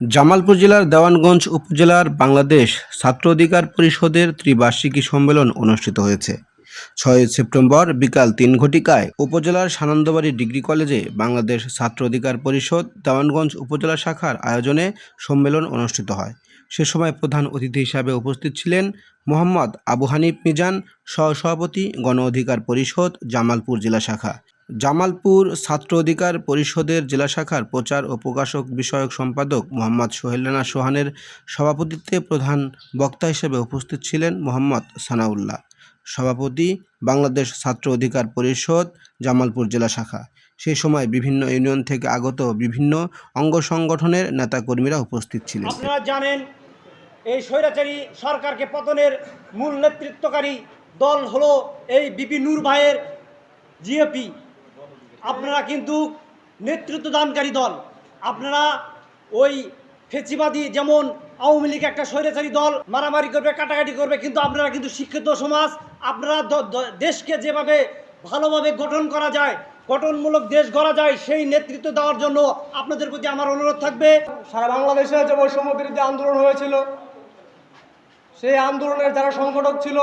জামালপুর জেলার দেওয়ানগঞ্জ উপজেলার বাংলাদেশ ছাত্র অধিকার পরিষদের ত্রিবার্ষিকী সম্মেলন অনুষ্ঠিত হয়েছে। ছয় সেপ্টেম্বর বিকাল তিন ঘটিকায় উপজেলার সানন্দবাড়ি ডিগ্রি কলেজে বাংলাদেশ ছাত্র অধিকার পরিষদ দেওয়ানগঞ্জ উপজেলা শাখার আয়োজনে সম্মেলন অনুষ্ঠিত হয়। সে সময় প্রধান অতিথি হিসাবে উপস্থিত ছিলেন মোহাম্মদ আবু হানিফ মিজান, সহসভাপতি গণ অধিকার পরিষদ, জামালপুর জেলা শাখা। জামালপুর ছাত্র অধিকার পরিষদের জেলা শাখার প্রচার ও প্রকাশক বিষয়ক সম্পাদক মোহাম্মদ সোহেল রানা সোহানের সভাপতিত্বে প্রধান বক্তা হিসেবে উপস্থিত ছিলেন মোহাম্মদ সানাউল্লাহ, সভাপতি বাংলাদেশ ছাত্র অধিকার পরিষদ, জামালপুর জেলা শাখা। সেই সময় বিভিন্ন ইউনিয়ন থেকে আগত বিভিন্ন অঙ্গ সংগঠনের নেতাকর্মীরা উপস্থিত ছিলেন। আপনারা জানেন, এই স্বৈরাচারী সরকারকে পতনের মূল নেতৃত্বকারী দল হলো এই বিপি নূর ভাইয়ের জিএপি আপনারা কিন্তু নেতৃত্ব দানকারী দল। আপনারা ওই ফেচিবাদী যেমন আওয়ামী লীগ একটা স্বৈরাচারী দল, মারামারি করবে, কাটাকাটি করবে, কিন্তু আপনারা কিন্তু শিক্ষিত সমাজ, আপনারা দেশকে যেভাবে ভালোভাবে গঠন করা যায়, গঠনমূলক দেশ গড়া যায়, সেই নেতৃত্ব দেওয়ার জন্য আপনাদের প্রতি আমার অনুরোধ থাকবে। সারা বাংলাদেশে যে বৈষম্য বিরুদ্ধে আন্দোলন হয়েছিল, সেই আন্দোলনের যারা সংগঠক ছিল,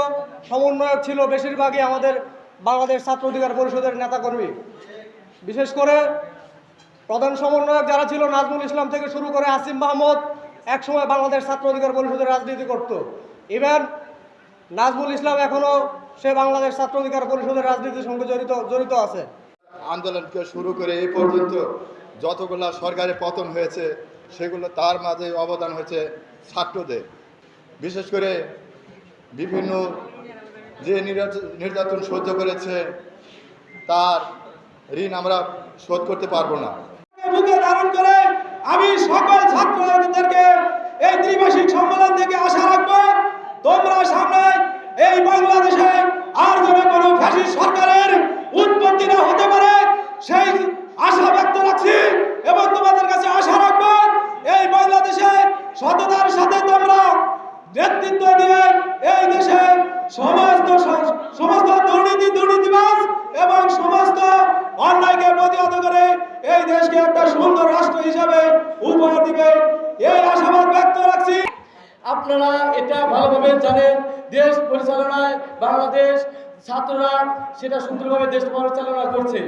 সমন্বয়ক ছিল, বেশিরভাগই আমাদের বাংলাদেশ ছাত্র অধিকার পরিষদের নেতাকর্মী। বিশেষ করে প্রধান সমন্বয়ক যারা ছিল, নাজমুল ইসলাম থেকে শুরু করে আসিম মাহমুদ, একসময় বাংলাদেশ ছাত্র অধিকার পরিষদের রাজনীতি করত। ইভেন নাজমুল ইসলাম এখনও সে বাংলাদেশ ছাত্র অধিকার পরিষদের রাজনীতির সঙ্গে জড়িত জড়িত আছে। আন্দোলনকে শুরু করে এই পর্যন্ত যতগুলা সরকারের পতন হয়েছে, সেগুলো তার মাঝে অবদান হয়েছে ছাত্রদের। বিশেষ করে বিভিন্ন যে নির্যাত- নির্যাতন সহ্য করেছে, তার ঋণ আমরা শোধ করতে পারব না। বুকে ধারণ করে আমি সকল ছাত্রদেরকে এই ত্রিমাসিক সম্মেলন থেকে আশা রাখব, তোমরা সামনে এই বাংলাদেশে আর যেন কোনো ফ্যাসিস্ট সরকারের উৎপত্তি না হতে পারে, সেই আশা ব্যক্ত রাখছি এবং তোমাদের কাছে আশা রাখব, এই বাংলাদেশে সততার সাথে তোমরা নেতৃত্ব দিয়ে এই দেশে সমস্ত স- সমস্ত দুর্নীতি দুর্নীতিবাজ এবং সমস্ত অন্যায়কে প্রতিহত করে এই দেশকে একটা সুন্দর রাষ্ট্র হিসাবে উপহার দিবে আপনারা এটা ভালোভাবে জানেন। দেশ পরিচালনায় বাংলাদেশ ছাত্ররা সেটা সুন্দরভাবে দেশ পরিচালনা করছে।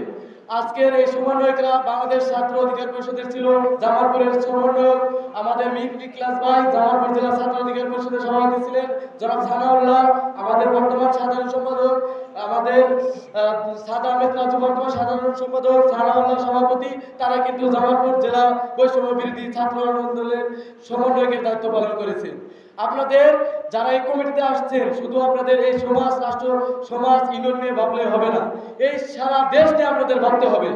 আজকের এই সমন্বয়করা বাংলাদেশ ছাত্র অধিকার পরিষদের ছিল, জামালপুরের সমন্বয়ক, আমাদের মিহিবুল ক্লাস ভাই, জামালপুর জেলা ছাত্র অধিকার পরিষদের সভাপতি ছিলেন জনাব সানাউল্লাহ, আমাদের বর্তমান সাধারণ সম্পাদক আমাদের সাদা আহমেদ বর্তমান সাধারণ সম্পাদক সানাউল্লাহ সভাপতি, তারা কিন্তু জামালপুর জেলা বৈষম্য বিরোধী ছাত্র আন্দোলনের সমন্বয়কের দায়িত্ব পালন করেছে আপনাদের যারা এই কমিটিতে আসছেন, শুধু আপনাদের এই সমাজ, রাষ্ট্র, সমাজ, ইউনিয়ন নিয়ে ভাবলে হবে না। এই সারা দেশ নিয়ে আপনাদের ভাবতে হবে।